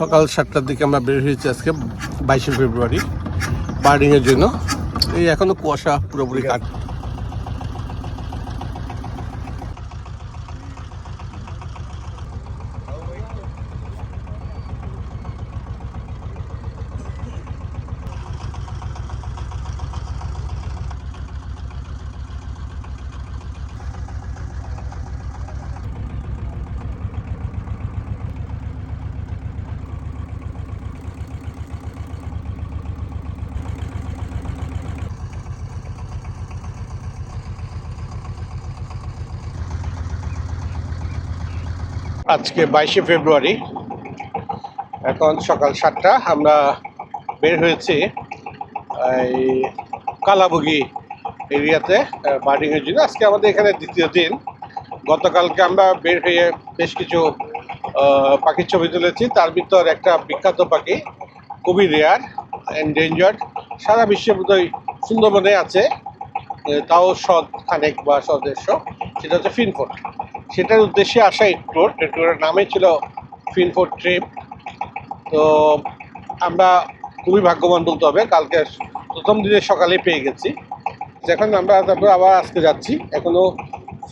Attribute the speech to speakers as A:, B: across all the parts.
A: সকাল সাতটার দিকে আমরা বের হয়েছি আজকে বাইশে ফেব্রুয়ারি বার্ডিংয়ের জন্য। এই এখনও কুয়াশা পুরোপুরি কাট আজকে বাইশে ফেব্রুয়ারি। এখন সকাল সাতটা, আমরা বের হয়েছি এই কালাবুগি এরিয়াতে বার্ডিংয়ের জন্য। আজকে আমাদের এখানে দ্বিতীয় দিন। গতকালকে আমরা বের হয়ে বেশ কিছু পাখির ছবি তুলেছি। তার ভিতর একটা বিখ্যাত পাখি, খুবই রেয়ার এন্ডেঞ্জার্ড সারা বিশ্বে বোধহয় সুন্দরবনে আছে। তাও সদ খানেক বা সদস্য। সেটা হচ্ছে ফিনফোর্ট সেটার উদ্দেশ্যে আসা এই ট্যুর এই ট্যুরের নামে ছিল ফিনফোর্ট ট্রিপ। তো আমরা খুবই ভাগ্যবান বলতে হবে, কালকে প্রথম দিনের সকালে পেয়ে গেছি। যখন আমরা তারপর আবার আজকে যাচ্ছি এখনও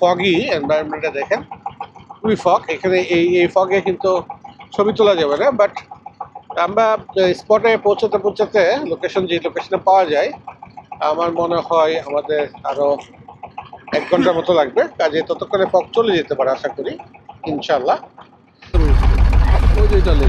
A: ফগই এনভায়রনমেন্টটা দেখেন, খুবই ফগ এখানে এই এই ফগে কিন্তু ছবি তোলা যাবে না বাট আমরা স্পটে পৌঁছাতে পৌঁছাতে লোকেশন যে লোকেশনে পাওয়া যায়, আমার মনে হয় আমাদের আরও এক ঘণ্টার মতো লাগবে। কাজে ততক্ষণে পক চলে যেতে পারে, আশা করি। ইনশাল্লাহ ওই যে চলে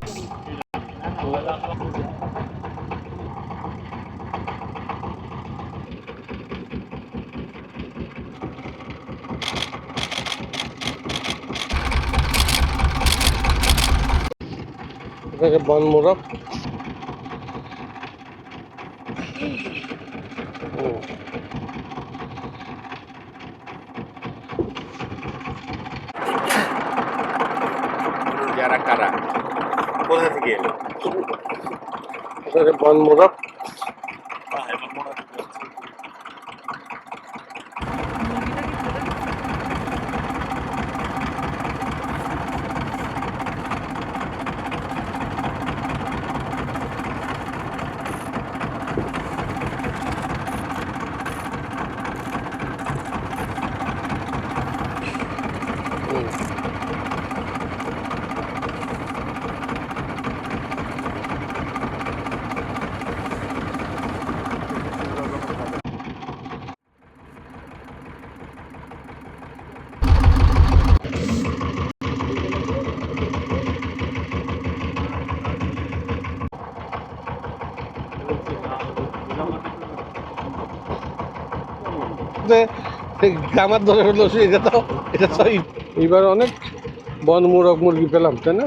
A: এটাকে বন মোরগ ও
B: যারা কারা কোথা থেকে এলো
A: এটাকে বন মোরগ গ্রামার ধরে হলো এটা তো এটা তো এইবার অনেক বন মোরগ মুরগি পেলাম, তাই না?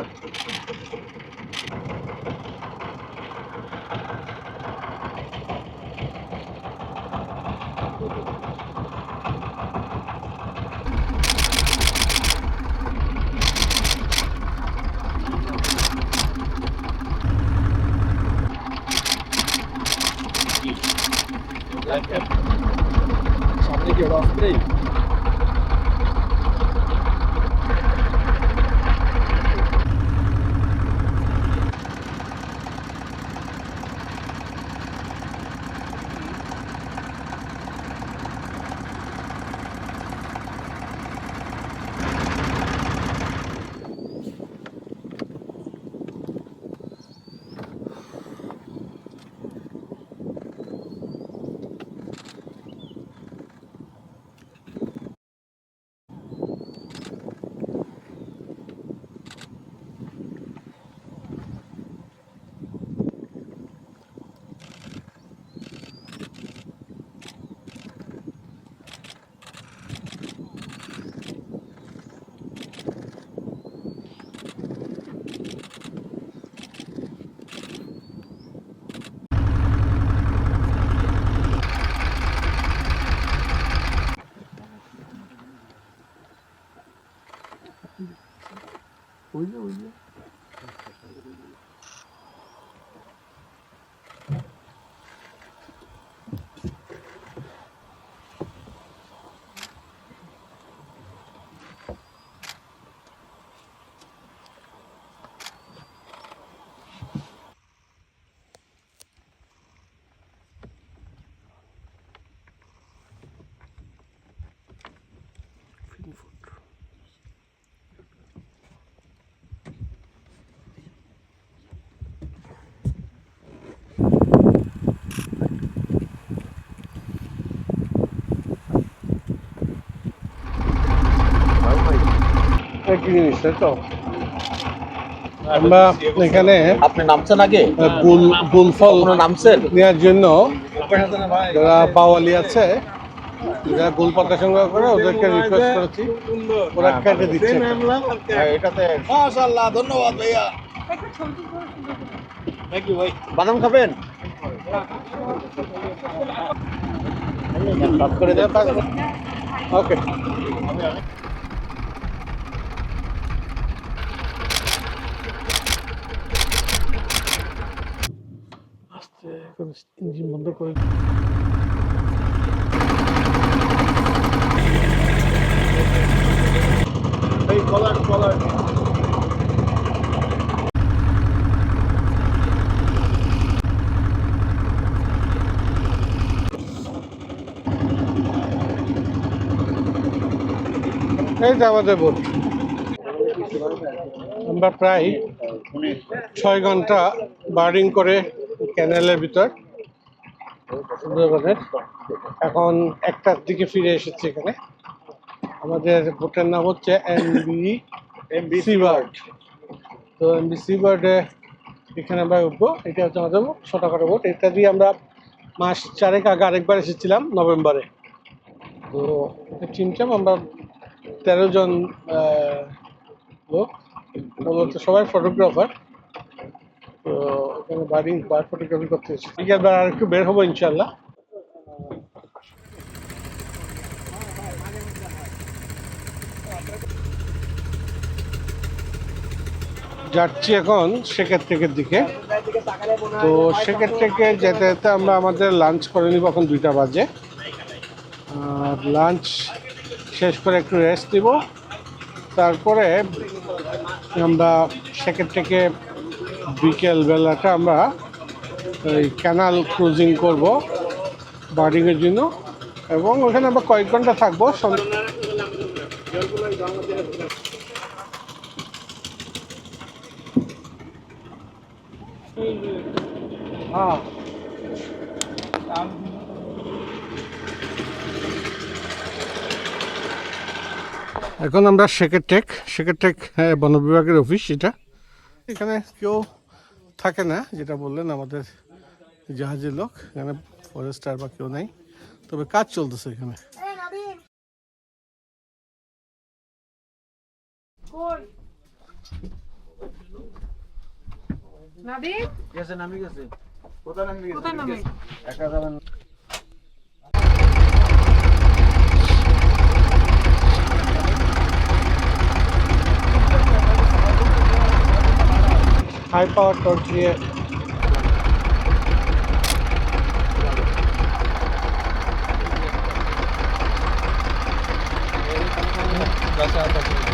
C: 对。Oyna oyna.
A: একই জিনিস তাই তো? আমরা এখানে
B: আপনি নামছেন আগে?
A: গুল গুলফল
B: কখনো নামছেন?
A: নেওয়ার জন্য যারা বাওয়ালি আছে যারা গোল পাতা সংগ্রহ করে ওদেরকে রিকোয়েস্ট করেছি। ওরা কেটে দিচ্ছে।
B: হ্যাঁ, এটাতে
C: মাশাআল্লাহ ধন্যবাদ ভাইয়া। থ্যাংক ইউ ভাই।
B: বাদাম খাবেন? করে দেন
A: ওকে আস্তে ইঞ্জিন বন্ধ করে
C: এই
A: আমাদের বোট আমরা প্রায় ছয় ঘণ্টা বার্ডিং করে ক্যানেলের ভিতর। সুন্দরবনের এখন একটার দিকে ফিরে এসেছি এখানে। আমাদের বোটের নাম হচ্ছে এমবি এমবি সিবার্ড তো এমবি সিবার্ডে এখানে আমরা উঠবো। এটা হচ্ছে আমাদের ছোটোখাটো বোট এটা দিয়ে আমরা মাস চারেক আগে আরেকবার এসেছিলাম নভেম্বরে। তো টিমটাম আমরা তেরো জন লোক। মূলত সবাই ফটোগ্রাফার। তো ওখানে বাড়ি বার ফটোগ্রাফি করতে এসেছি। বিকেলবার আর একটু বের হব ইনশাল্লাহ যাচ্ছি এখন শেখের টেকের দিকে। তো শেখের থেকে যেতে যেতে আমরা আমাদের লাঞ্চ করে নিব এখন দুইটা বাজে। আর লাঞ্চ শেষ করে একটু রেস্ট দিব তারপরে আমরা সেকেন্ড থেকে বিকেল বেলাটা আমরা এই ক্যানাল ক্রুজিং করব বার্ডিংয়ের জন্য এবং ওখানে আমরা কয়েক ঘণ্টা থাকব। হ্যাঁ এখন আমরা শেকেরটেক শেকেরটেক হ্যাঁ, বন বিভাগের অফিস এটা। এখানে কেউ থাকে না যেটা বললেন আমাদের জাহাজের লোক এখানে ফরেস্টার বা কেউ নেই। তবে কাজ চলতেছে এখানে।
D: নাবিক
C: গেছে নামি গেছে। কোথায় নামি গেছে?
D: কোথায় নামি?
C: একা যাবেন
A: হাই পাওয়ার টর্চ দিয়ে
C: করে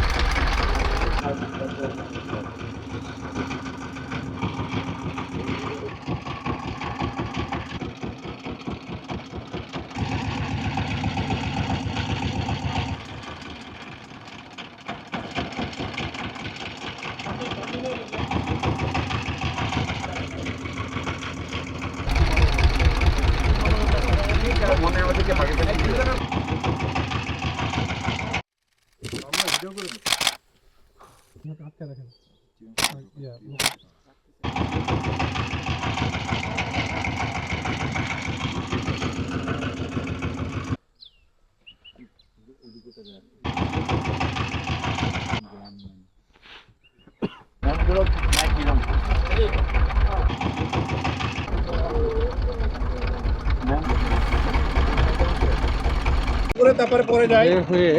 C: তারপরে পরে যাই
A: বের হয়ে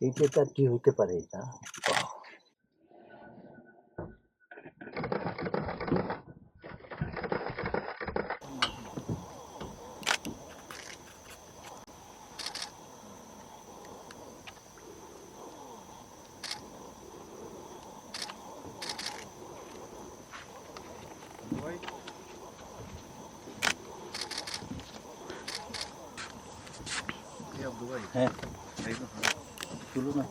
E: এইটা কি হইতে পারে এটা
B: হ্যাঁ তুলো না